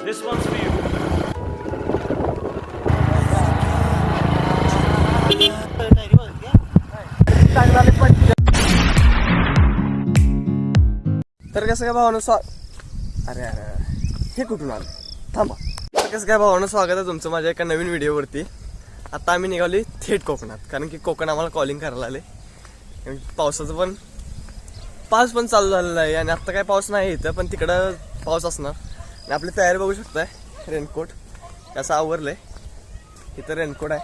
This one's for you. तर कसं काय भावानं स्वा अरे अरे अरे. हे कुठून आलं थांबा तर कसं काय भावानं स्वागत आहे तुमचं माझ्या एका नवीन व्हिडिओवरती आता आम्ही निघाली थेट कोकणात कारण की कोकण आम्हाला कॉलिंग करायला आले पावसाचं पण पाऊस पण चालू झालेला आहे आणि आत्ता काय पाऊस नाही इथं पण तिकडं पाऊस असणार. आणि आपली तयारी बघू शकताय रेनकोट. कसं आहे इथं रेनकोट आहे.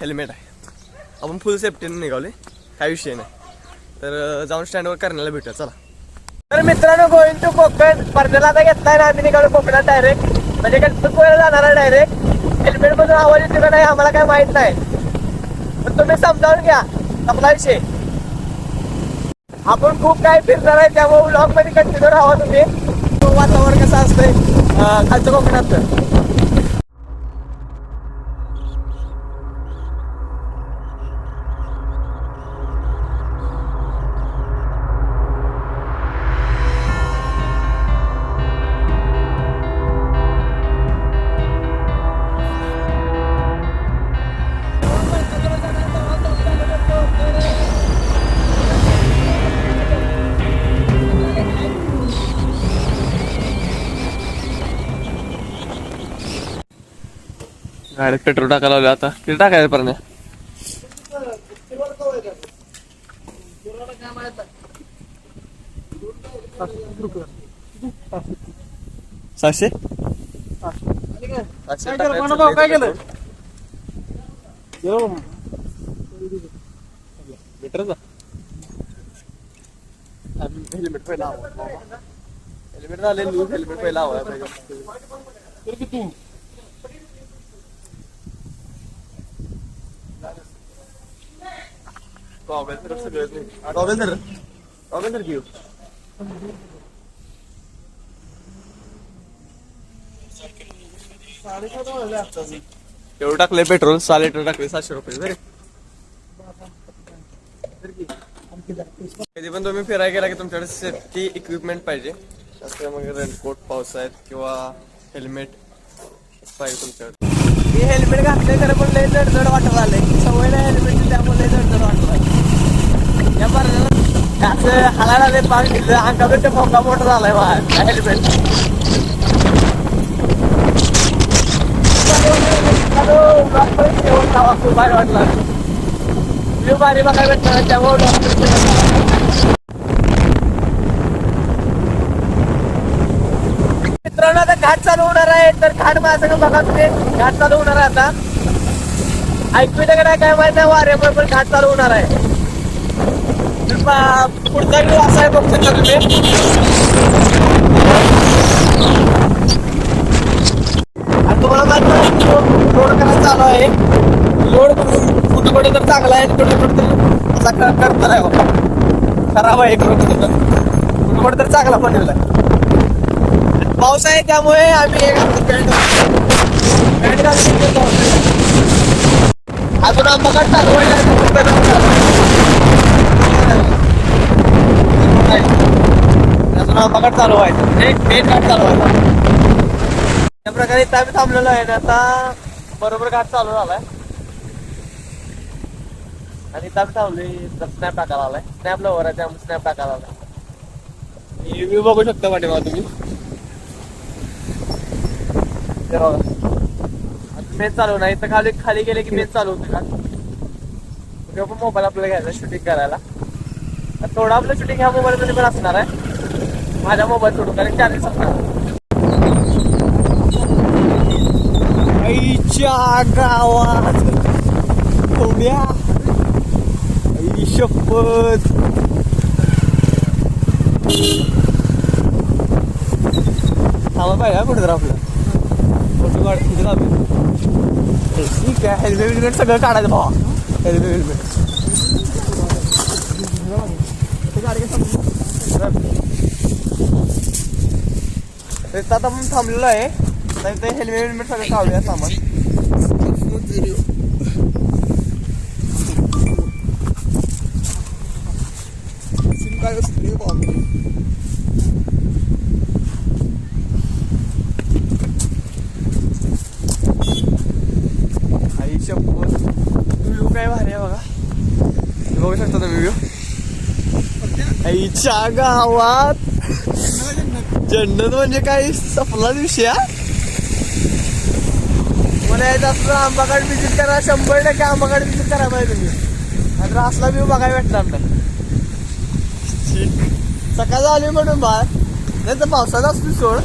हेल्मेट आहे. आपण फुल सेफ्टीने निघावले काही विषय नाही. तर जाऊन स्टँडवर करण्याला भेटूया. चला. तर मित्रांनो गोविंद टू कोकण. स्पर्धेला आता घेतलाय ना आम्ही निघालो कोकणात डायरेक्ट म्हणजे गणपतपुळ्याला जाणार आहे डायरेक्ट हेल्मेट मधून आवाज येतो का नाही आम्हाला काय माहीत नाही. पण तुम्ही समजावून घ्या. आपला विषय. आपण खूप काय फिरणार आहे त्यामुळे ब्लॉगमध्ये कंटिन्यू राहा तुम्ही. वातावरण कसं असतंय? खालचं खालच्या कोकणात गाडीत पेट्रोल टाकायला लावलं आता. किती टाकायचं परण्या सातशे टाकायचं. काय केलं? मीटरचा? हेल्मेट पहिला हेल्मेट झाले लूज हेल्मेट पहिला हवा पाहिजे तर सगळंच नाही तर तर घेऊ एवढं टाकलंय पेट्रोल सहा लिटर टाकले सातशे रुपये. कधी पण तुम्ही फिरायला गेला की तुमच्याकडे सेफ्टी इक्विपमेंट पाहिजे. असं मग रेनकोट पावसाळ्यात किंवा हेल्मेट पाहिजे तुमच्याकडे. मी हेल्मेट घातलंय खरं पण लय जड जड वाटत आलंय. सवय नाही हेल्मेट त्यामुळे लय जड जड वाटत या बरं असं हालायला आलंय पाक तिथं अंगावर ते भोंगा मोठा झालाय बा हेल्मेट खूप भारी वाटला व्ह्यू भारी बघायला भेटणार त्यामुळे मित्रांनो आता घाट चालू होणार आहे. तर घाट माझ्याकडे बघा तुम्ही. घाट चालू होणार आहे आता. ऐकू का काय माहीत नाही. वाऱ्यामुळे पण घाट चालू होणार आहे. पुढचा व्ह्यू असा आहे बघू शकता तुम्ही. आणि तुम्हाला माहीत आहे लोड करायला चालू आहे. लोड कुठं कुठे तर चांगला आहे कुठे कुठे तर असा कर- करत आहे बाबा खराब आहे कुठे कुठे तर. कुठे तर चांगला पण पाऊस आहे त्यामुळे आम्ही एक पॅन्ट पॅन्ट घालून अजून आंबागाट चालू अजून आंबागाट चालू आहे एक मेन घाट चालू आहे त्या प्रकारे इथं आम्ही थांबलेलो आहे आणि आता बरोबर घाट चालू झालाय. आणि इथं आम्ही थांबलोय स्नॅप टाकायला आलाय. स्नॅप लवर आहे त्यामुळे स्नॅप टाकायला आलाय. व्ह्यू बघू शकता पाठीमाग तुम्ही. मेन चालू नाही तर खाली खाली गेले की मेन चालू होते का? पण मोबाईल आपल्याला घ्यायचा शूटिंग करायला. थोडं आपलं शूटिंग ह्या मोबाईल मध्ये पण असणार आहे. माझ्या मोबाईल सोडून कारण चार्जेस आईच्या गावात. थोड्या आई शपथ. थांबा पाहिजे कुठे तर आपलं. फोटो काढ तिथे थांबे. ठीक आहे हेल्मेट विल्मेट सगळं काढायचं भावा. हेल्मेट विल्मेट तर आता आपण थांबलेलो आहे. तर ते हेल्मेट हेल्मेट सगळं लावले सामान काय आई शंभर व्ह्यू काय भारी आहे बघा. बघू शकता तुम्ही व्ह्यू आईच्या गावात. जन्नत म्हणजे काही सपला दिवशी हा? मला यायचं असलं आंबागाड विजिट करा शंभर टक्के आंबागाड विजिट करा पाहिजे तुम्ही. आणि असला व्ह्यू बघायला भेटणार नाही. सकाळ आली म्हणून बाळ. नाही तर पावसाचा असतो सोड.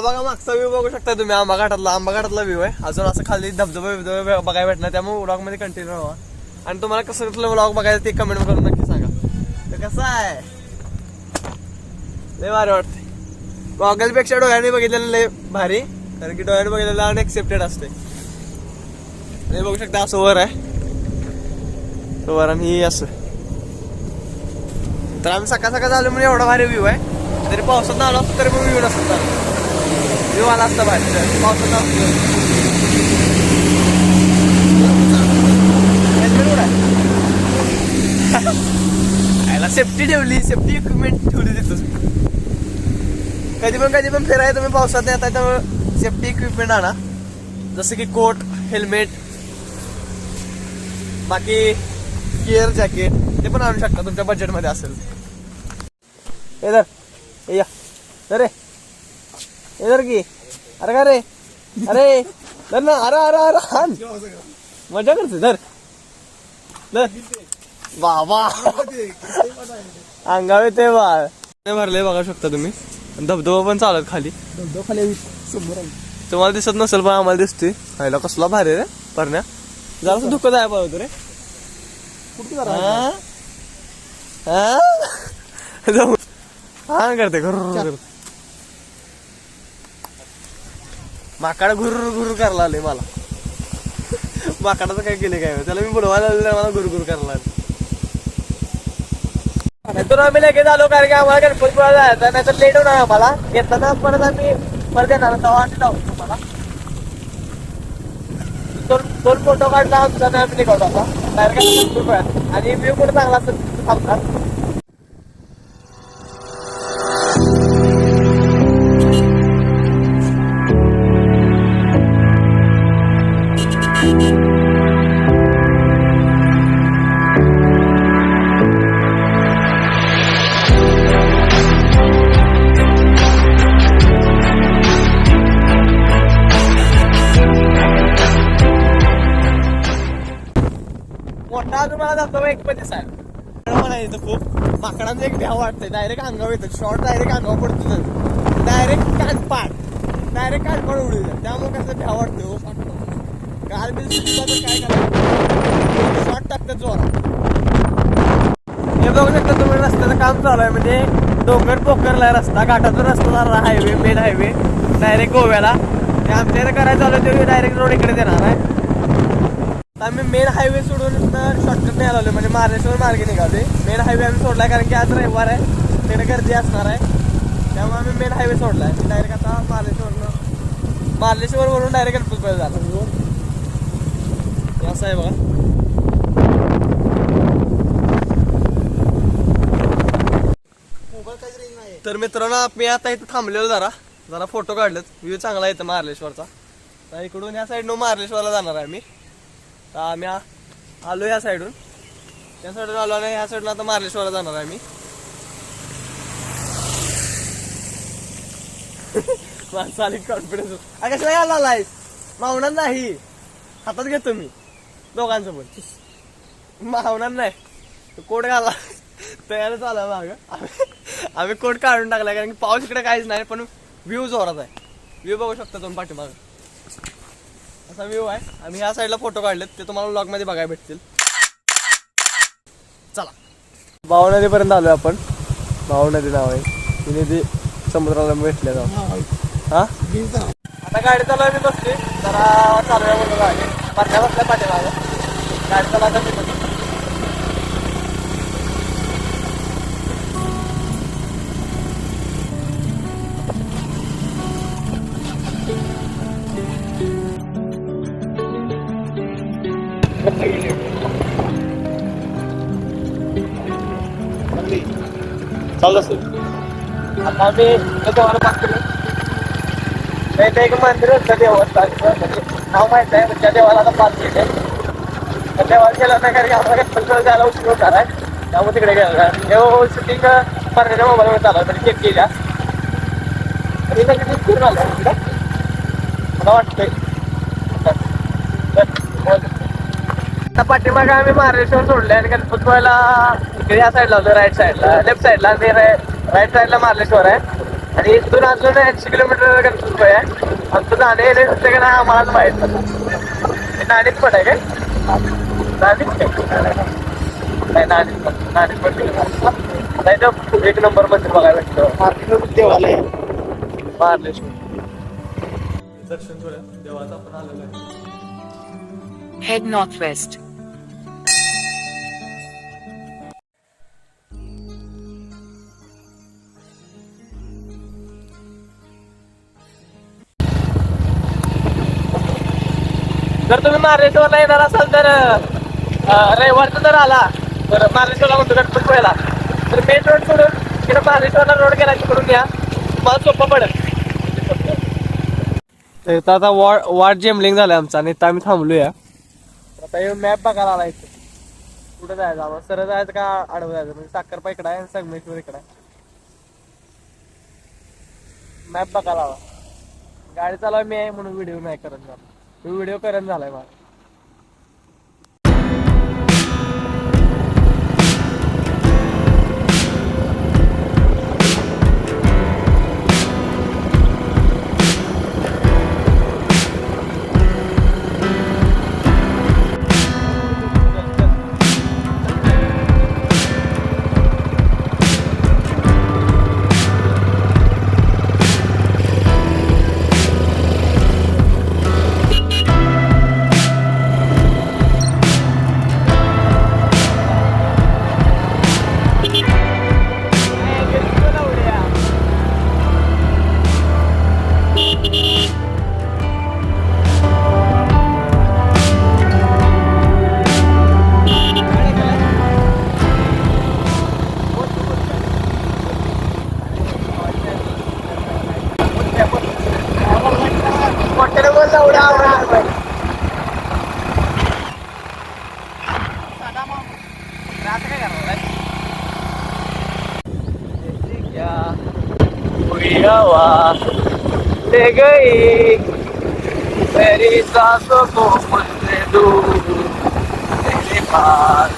हा बघा मागचा व्ह्यू बघू शकता तुम्ही. आंबा घाटातला आंबा घाटातला व्ह्यू आहे. अजून असं खाली धबधबे बघायला भेटणार. त्यामुळे व्लॉगमध्ये कंटिन्यू राहा. आणि तुम्हाला कसं कसलं व्लॉग बघायचं ते कमेंट करून नक्की सांगा. तर कसं आहे? लय भारी वाटते गॉगलपेक्षा डोळ्याने बघितलेलं लय भारी. कारण की डोळ्याने बघितलेलं अनएक्सेप्टेड असते हे बघू शकता असं वर आहे. वर आणि ही असं. तर आम्ही सकाळ सकाळ झालो म्हणजे एवढा भारी व्ह्यू आहे. तरी पावसात आलो असतो तरी पण व्ह्यू नसतो व्ह्यू असतं बाहेर. पावसाचा असतो. सेफ्टी ठेवली सेफ्टी इक्विपमेंट ठेवली तिथं. कधी पण कधी पण फिरायला तुम्ही पावसात येत आहे त्यामुळे सेफ्टी इक्विपमेंट आणा. जसं की कोट हेल्मेट बाकी गिअर जॅकेट ते पण आणू शकता तुमच्या बजेटमध्ये असेल. ए दर या. अरे रे हे धर की अरे का रे अरे धर ना अरे अरे अरे हान मजा करते धर धर बाबा अंगावे ते बाळ भरले बघा शकता तुम्ही धबधबा पण चालत खाली तुम्हाला दिसत नसेल पण आम्हाला दिसतोय खायला कसला भारी रे परण्या जरा दुःखद आहे पाहतो रे हा? हा? जाऊ. हा करते घुर माकाड घुरुर घुरुर करायला आले मला. माकाडाचं काय केले काय त्याला मी बोलवायला आलेलं मला गुरगुर करायला आले तर आम्ही लगेच आलो कारण की आम्हाला गणपतीपुळा जायचं नाही तर लेट होणार आम्हाला. येताना परत आम्ही परत येणार तेव्हा आम्ही जाऊ तुम्हाला. दोन दोन फोटो काढला आमचा आम्ही निघालो आता. कारण गणपतीपुळ्यात आणि व्ह्यू कुठं चांगला असतो थांबतात जातो एक मला येतं खूप माकडांचं एक ध्याव वाटतंय. डायरेक्ट अंगावर येतं. शॉर्ट डायरेक्ट अंगावर पडतो डायरेक्ट कानपाड डायरेक्ट कानपाड उडू त्यामुळे कसं भ्याव वाटतं हो. काल बिल काय करायचं शॉर्ट टाकतात जोरात. हे बघू शकता तुम्ही रस्त्याचं काम चालू आहे. म्हणजे डोंगर पोखरला रस्ता. घाटाचा रस्ता झाला हायवे मेन हायवे डायरेक्ट गोव्याला. ते आमच्या इथे करायचं आलं ते डायरेक्ट रोड इकडे देणार आहे. आम्ही मेन हायवे सोडून शॉर्टकट नाही आलो म्हणजे मार्लेश्वर मार्गे निघाले मेन हायवे आम्ही सोडलाय कारण की आज रविवार आहे. तिकडे गर्दी असणार आहे. त्यामुळे आम्ही मेन हायवे सोडलाय. डायरेक्ट आता मार्लेश्वर वरून डायरेक्ट गणपतीपुळे झाला असं आहे बघा. तर मित्रांनो मी आता इथं थांबलेलो जरा. जरा फोटो काढलेत. व्ह्यू चांगला येतं मार्लेश्वरचा तर इकडून या साईडनं मार्लेश्वरला जाणार आहे आम्ही. तर आम्ही आलो या साईडून त्या साईडून आलो आणि ह्या साईडून आता मार्लेश्वरला जाणार आहे आम्ही. माणसं आली कॉन्फिडन्स कशाला यायला आलायस? मावणार नाही. हातात घेतो मी. दोघांसोबत मावणार नाही. कोट घाला. तयारच आला माग आम्ही कोट काढून टाकला कारण की पाऊस इकडे काहीच नाही पण व्ह्यू जोरात आहे. व्ह्यू बघू शकता तुम्ही पाठीमाग. असा व्ह्यू आहे. आम्ही ह्या साईडला फोटो काढलेत. ते तुम्हाला ब्लॉगमध्ये बघायला भेटतील. चला. भाऊ नदीपर्यंत आलोय आपण. भाऊ नदी नाव आहे. ती नदी समुद्राला भेटले जाऊ. हा? आता गाडी चालवायची आहे बसली. जरा चालू म्हणून गाडी. पाठ्या बसल्या पाठ्या गाडी चालू आम्ही त्या देवाला नाही इथे एक मंदिर होतं देवस्थान? म्हणजे नाव माहीत आहे त्या देवाला आता पाच केले त्या देवाला गेला नाही कारण की आम्हाला गणपती जायला उशीर होणार आहे त्यामुळे तिकडे गेलं देव शूटिंग परण्याच्या मोबाईलवर चालू तरी चेक केल्या. आणि सगळी ती फिरून आलं. तिकडे. मला वाटतंय. तर- आता पाठीमागे आम्ही महाराष्ट्रावर सोडले आणि गणपतीला इकडे या साईडला होतो राईट साईडला लेफ्ट साईडला आणि राईट साईडला महाबळेश्वर आहे. आणि इथून अजून ऐंशी किलोमीटर गणपतपुळे आहे. आमचं जाणे येणे का नाही आम्हाला माहीत. नाही नाणीच पण आहे काय? नाणीच काय नाही नाणीच पण नाणीच पण नाही. तर एक नंबरमध्ये बघायला भेटतो. देवालय. महाबळेश्वर दर्शन करूया देवाचं आपण आलेलं आहे. Head northwest. जर तुम्ही महाबळेश्वरला येणार असाल तर रविवारचं जर आला तर महाबळेश्वरला म्हणतो गणपतपुळ्याला तर मेन रोड सोडून तिकडे महाबळेश्वरला रोड गेला तिकडून या. तुम्हाला सोपं पडेल. तर आता वॉर्ड वार्ड जेमलिंग झालं आमचं आणि इथं आम्ही थांबलोया. तर आता हे मॅप बघायला आला इथं. कुठं जायचं? आम्हाला सरळ जायचं का आडवं जायचं? म्हणजे साखरपा इकडं आहे आणि संगमेश्वर इकडं आहे. मॅप बघायला आला. गाडी चालवा मी आहे म्हणून व्हिडिओ नाही करत व्हिडिओ करत झालाय मला गई मेरी सांसों को मुझसे दूर तेरे पास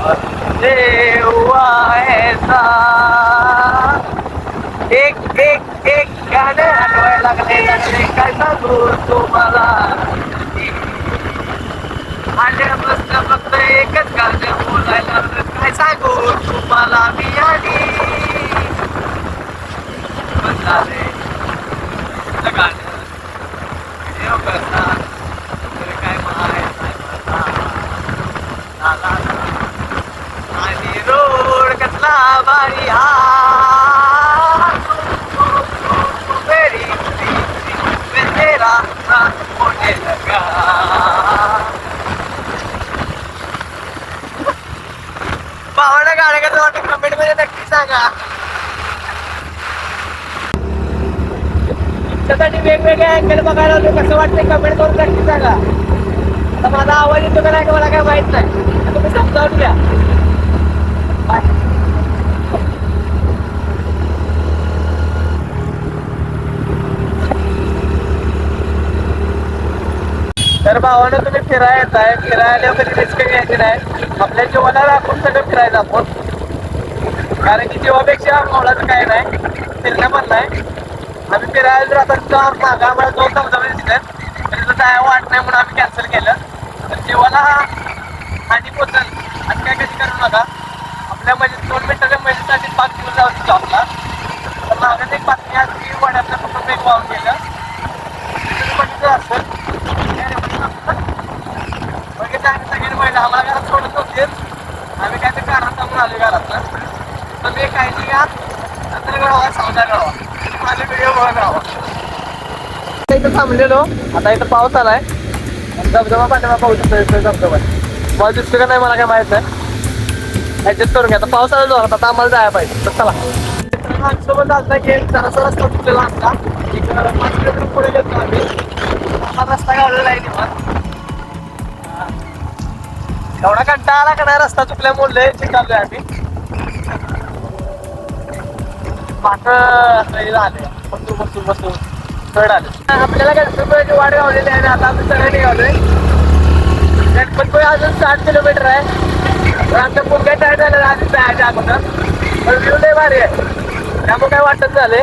और मुझे हुआ ऐसा एक एक एक गाणे आठवायला लागले लागले काय सांगू तुम्हाला माझ्या फक्त एकच गाणे बोलायला लागलं. काय सांगू तुम्हाला मी बदलाले तुझं गाणं देव करता तरी काय माहीत नाही मला. ला, ला, ला. आणि रोड कसला भारी हा मेरी प्रीति में तेरा साथ होने लगा भावानं गाणं कसं वाटतं कमेंटमध्ये नक्की सांगा त्यासाठी वेगवेगळे अँगल बघायला होते कसं वाटतं कमेंट करून नक्की सांगा. आता माझा आवाज येतो का नाही का मला काय माहीत नाही. तुम्ही समजावून घ्या. तर भावानं तुम्ही फिरायला येत आहे फिरायला कधी रिस्क घ्यायची नाही. आपल्या जीवाला राखून सगळं फिरायचं आपण कारण की जीवापेक्षा मोलाचं काही नाही. फिरणं पण नाही. आम्ही फिरायला जर आता तुमचा मागा आम्हाला दोन धबधबे दिसतात तरी तर काय वाट नाही म्हणून आम्ही कॅन्सल केलं. तर जेव्हाला हानी पोचल. आणि काय कधी करू नका. आपल्या म्हणजे दोन मिनिटाच्या महिन्यासाठी पाच दिवस जाऊ तिथं आपला तर मागं एक बातमी आज की वड्यातलं फक्त ब्रेक वाहून गेलं. तुम्ही असेल. आम्ही महिला आम्हाला घरात सोडत नव्हतेच आम्ही काय ते कारण सांगून आलो घरातलं तर ते काही नाही या नंतर गळवा सौदा गावा इथं थांबलेलो. आता इथं पाऊस आलाय. धबधबा पाठिंबा पाहू शकतो इथं धबधबा मला दिसतो का नाही मला काय माहीत नाही. ऍडजस्ट करून घ्या. आता पावसाळा जोरात. आता आम्हाला जायला पाहिजे. तर चला. आमच्यासोबत चालता गेम जरासा रस्ता तुटलेला आमचा. एक पाच किलोमीटर पुढे गेलो आम्ही. हा रस्ता काढलेला आहे निवांत. एवढा कंटाळा आला का नाही रस्ता चुकल्यामुळे लय चिकालोय आम्ही. पाठ हे बसून बसून बसून. चढ आले. आपल्याला गणपतीपुळ्याची वाट गावलेली आहे आणि आता आम्ही सगळे निघालोय. गणपतीपुळे अजून साठ किलोमीटर आहे. आमच्या पुढच्या टायर झालेला आधी जायच्या अगोदर. पण व्ह्यू लय भारी आहे. त्यामुळे काय वाटत झाले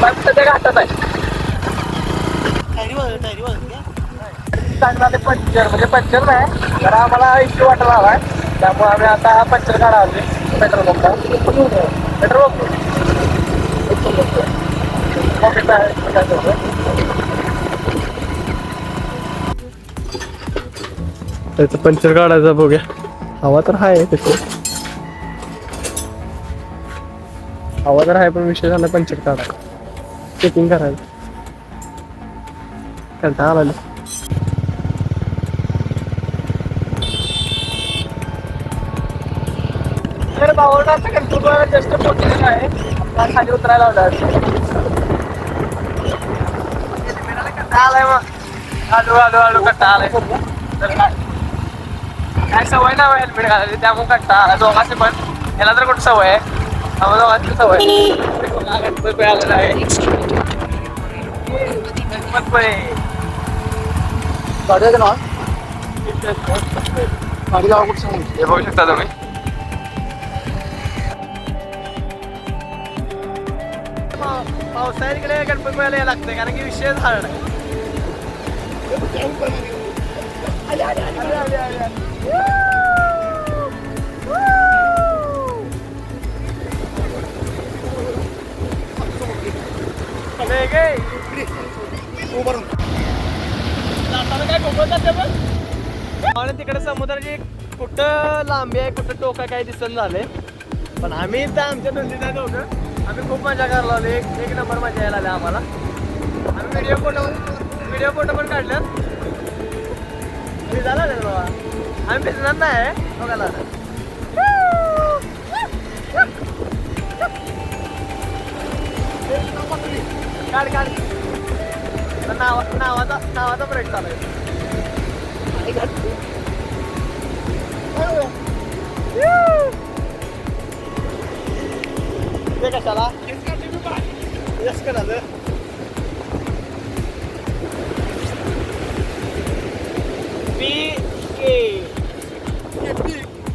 पण ते घाटात आहे चांगला ते पंचर म्हणजे पंचर नाही. तर आम्हाला इश्यू वाटायला आहे. त्यामुळे आम्ही आता पंचर काढा पेट्रोल पंपला पेट्रोल पंप त्याचं पंचर काढायचं बघूया हवा तर आहे तशी. हवा तर आहे पण विषय झाला पंचर काढायला. चेकिंग करायला. कंटाळा आला. जस्ट पोहोचलेलं आहे. आपला खाली उतरायला आलाय मग आलू आलू आलू कट्टा आलाय काय सवय नाही हेल्मेट घालायची त्यामुळे कट्टा आला दोघांचे पण याला तर कुठं सवय आहे आम्हाला दोघांची सवय आलेला आहे गणपतपुळे हे बघू शकता तुम्ही पावसाळ्यात इकडे गणपतीपुळ्याला यायला लागतं कारण की विषय झाड आहे काय पण? आणि तिकडे समुद्राची कुठं लांबी आहे कुठं टोका काय दिसून झाले पण आम्ही तर आमच्या धंदीत आहे दोघं आम्ही खूप मजा करायला आलो. एक एक नंबर मजा यायला आली आम्हाला. आम्ही व्हिडिओ फोटो व्हिडिओ फोटो पण काढल्यात झाला नाही बाबा. आम्ही भिजणार नाही बघायला काढ काढ. नावा नावाचा नावाचा ब्रेक चालू आहे. ते कशाला यस का झालं पी के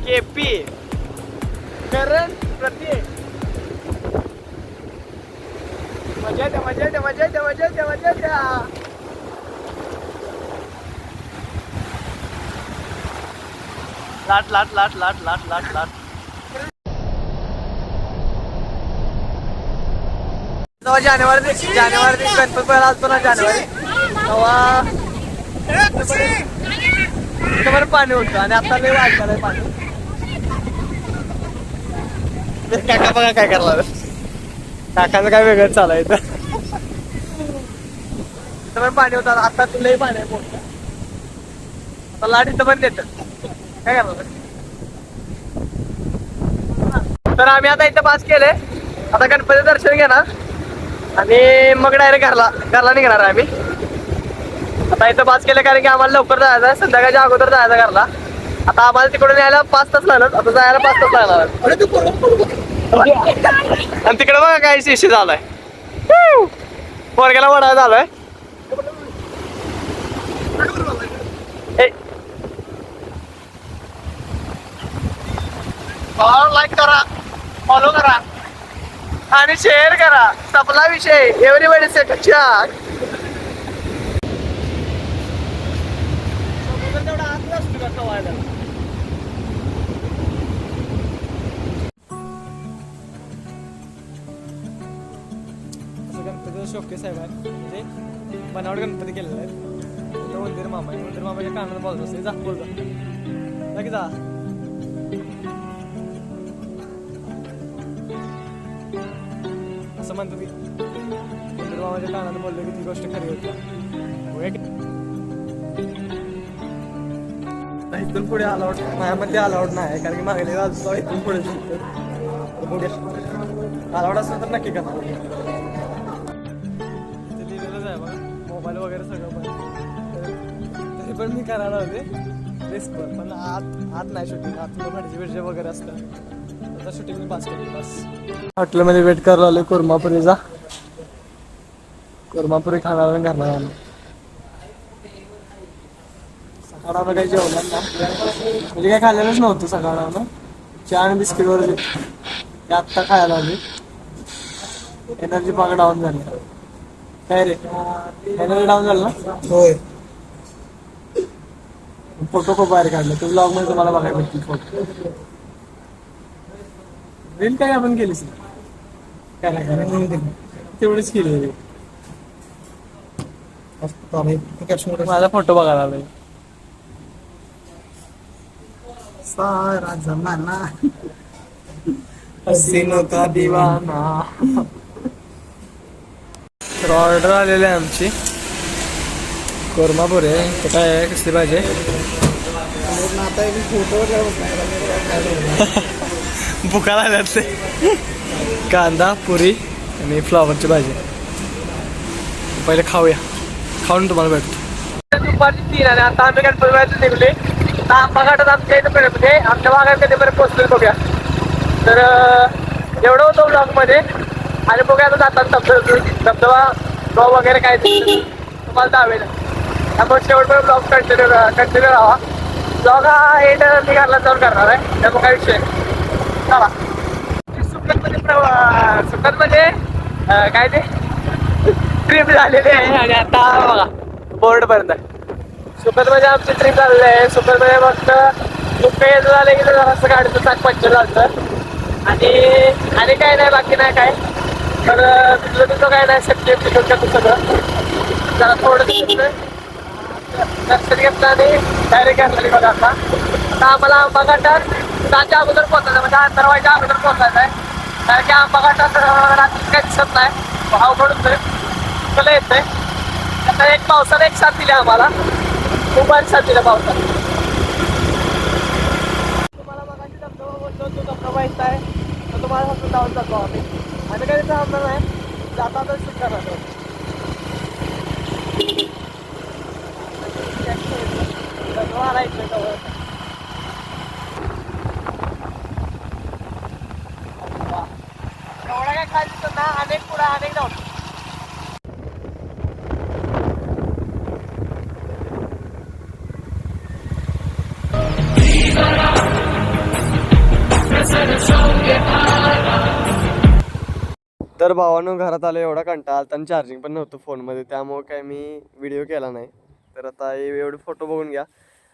के पी करण प्रति मजा द्या मजा द्या मजा द्या मजा द्या मजा द्या लाट लाट लाट लाट लाट लाट लाट जानेवारी जानेवारी गणपती पहिला असतो ना जानेवारी. तेव्हा पाणी होतं? आणि आता लय वाढणार आहे पाणी. काका बघा काय करणार. काकाचं काय वेगळं चालू आहे इथं. पण पाणी होतं? आता तुला लय पाणी आहे आता लाट इथं पण देत काय करणार? तर आम्ही आता इथं पास केले आता गणपती दर्शन घेणार. आणि मग डायरेक्ट घरला घरला निघणार आहे आम्ही. आता इथं पास केलं कारण की आम्हाला लवकर जायचं आहे. संध्याकाळच्या अगोदर जायचं घरला. आता आम्हाला तिकडून यायला पाच तास लागणार. आता जायला पाच तास लागणार आणि तिकडे बघा काय शिशी झालाय. पोरग्याला वडा झालाय. लाईक करा. फॉलो करा. आणि शेअर करा. सपला विषय एव्हरीबडी सेट चार तेवढा आत नसतो का कवायला आहे म्हणजे बनावट गणपती केलेला आहे तो मंदिर मामा आहे. मंदिर मामाच्या कानात बोलतो असते जा बोल जा. जा. असं म्हणतो की मंदिर मामाच्या कानात बोललो की ती गोष्ट खरी होती. इथून पुढे अलाउड माझ्यामध्ये अलाउड नाही कारण की मागल्या बाजूला इथून पुढे अलाउड असलं तर नक्की करा इथे लिहिलेलंच आहे बघा. मोबाईल वगैरे सगळं पण. तरी पण मी करायला होते. रिस्क पण आत आत नाही शूटिंग. आत भटजी बिटजे वगैरे असतं आता शूटिंग मी पास केली बस. हॉटेलमध्ये वेट करायला आलो कुर्मापुरीचा. कुर्मापुरी खाणार आणि घरला आलो सकाळला काही जेवणार ना म्हणजे काय खाल्लेलंच नव्हतं सकाळला चहा आणि बिस्किट वगैरे ते आत्ता खायला आली एनर्जी पाक डाऊन झाली. काय रे? एनर्जी डाऊन झालं ना? होय. फोटो खूप बाहेर काढले. तू ब्लॉगमध्ये तुम्हाला बघायला भेटतील फोटो रील काय आपण केलीच नाही. काय नाही करायचं. तेवढीच केली माझा फोटो बघायला आलोय. सारा जमाना. हसीनो का दिवाना. तर ऑर्डर आलेली आहे आमची. कोरमापूर आहे. तर काय आहे? कसली पाहिजे फोटो बुकाला आल्यात कांदा पुरी आणि फ्लॉवरची भाजी. पहिले खाऊया. खाऊन तुम्हाला भेटतो. दुपारची तीन आणि आता आम्ही गणपती निघले आता आंबा घाटात आमच्या इथं पर्यंत म्हणजे आमच्या भागात कधीपर्यंत पोहोचलो बघूया. तर एवढं होतं ब्लॉगमध्ये. आणि बघूया आता जातात धबधबा धबधबा ब्लॉग वगैरे काय ते तुम्हाला दावेल त्यामुळे शेवटपर्यंत ब्लॉग कंटिन्यू कंटिन्यू राहा. ब्लॉग हा मी घरला जाऊन करणार आहे. त्यामुळे काय विषय. चला. सुकतमध्ये प्रवा- काय ते? ट्रिप झालेली आहे. आणि आता बघा बोर्ड पर्यंत सुकत मध्ये आमची ट्रिप झालेली आहे. सुकत मध्ये फक्त दुःख यायचं झालं की जरासं गाडीचं चाक पंचर झालं आणि आणि काय नाही बाकी नाही काय. तर तिथलं तिथं काय नाही सेफ्टी तिथून करतो सगळं. जरा थोडं तिथलं दर्शन घेतलं आणि डायरेक्ट घातली बघा आता. आता आम्हाला आंबा सातच्या अगोदर पोहोचायचं म्हणजे अंतरवायच्या अगोदर पोहोचायचं आहे. कारण की आंबा रात्री काही दिसत नाही. भाव पडतोय तुला येतंय. आता एक पावसाने एक साथ दिली आम्हाला. खूप आणि साथ दिला पावसाने. तुम्हाला बघायची धबधबा बोलतो तो धबधबा येत आहे. तर तुम्हाला फक्त जाऊन जातो आम्ही. आम्ही काही थांबणार नाही. जाता तर शूट करणार धबधबा आला इकडे जवळ. एवढा काय ना अनेक पुढे अनेक जाऊ तर भावानं घरात आलं एवढा कंटाळा आलता आणि चार्जिंग पण नव्हतं फोनमध्ये त्यामुळं काय मी व्हिडिओ केला नाही. तर आता एवढे फोटो बघून घ्या.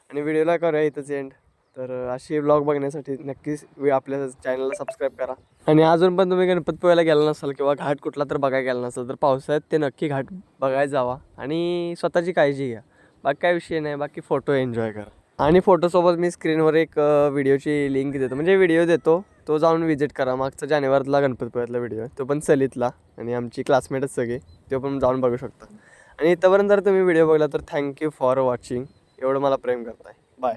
आणि व्हिडिओला करूया इथंच एंड तर अशी ब्लॉग बघण्यासाठी नक्कीच वे- आपल्या चॅनलला सबस्क्राईब करा. आणि अजून पण तुम्ही गणपतपुळ्याला गेला नसाल किंवा घाट कुठला तर बघायला गेला नसाल तर पावसाळ्यात ते नक्की घाट बघायला जावा आणि स्वतःची काळजी घ्या. बाकी काय विषय नाही बाकी फोटो एन्जॉय करा. आणि फोटोसोबत मी स्क्रीनवर एक व्हिडिओची लिंक देतो. म्हणजे व्हिडिओ देतो तो जाऊन व्हिजिट करा. मागचा जानेवारीतला गणपतपुळ्यातला व्हिडिओ आहे. तो पण सलीतला आणि आमची क्लासमेटच सगळे तो पण जाऊन बघू शकता. आणि इथंपर्यंत जर तुम्ही व्हिडिओ बघला तर थँक्यू फॉर वॉचिंग एवढं मला प्रेम करताय. बाय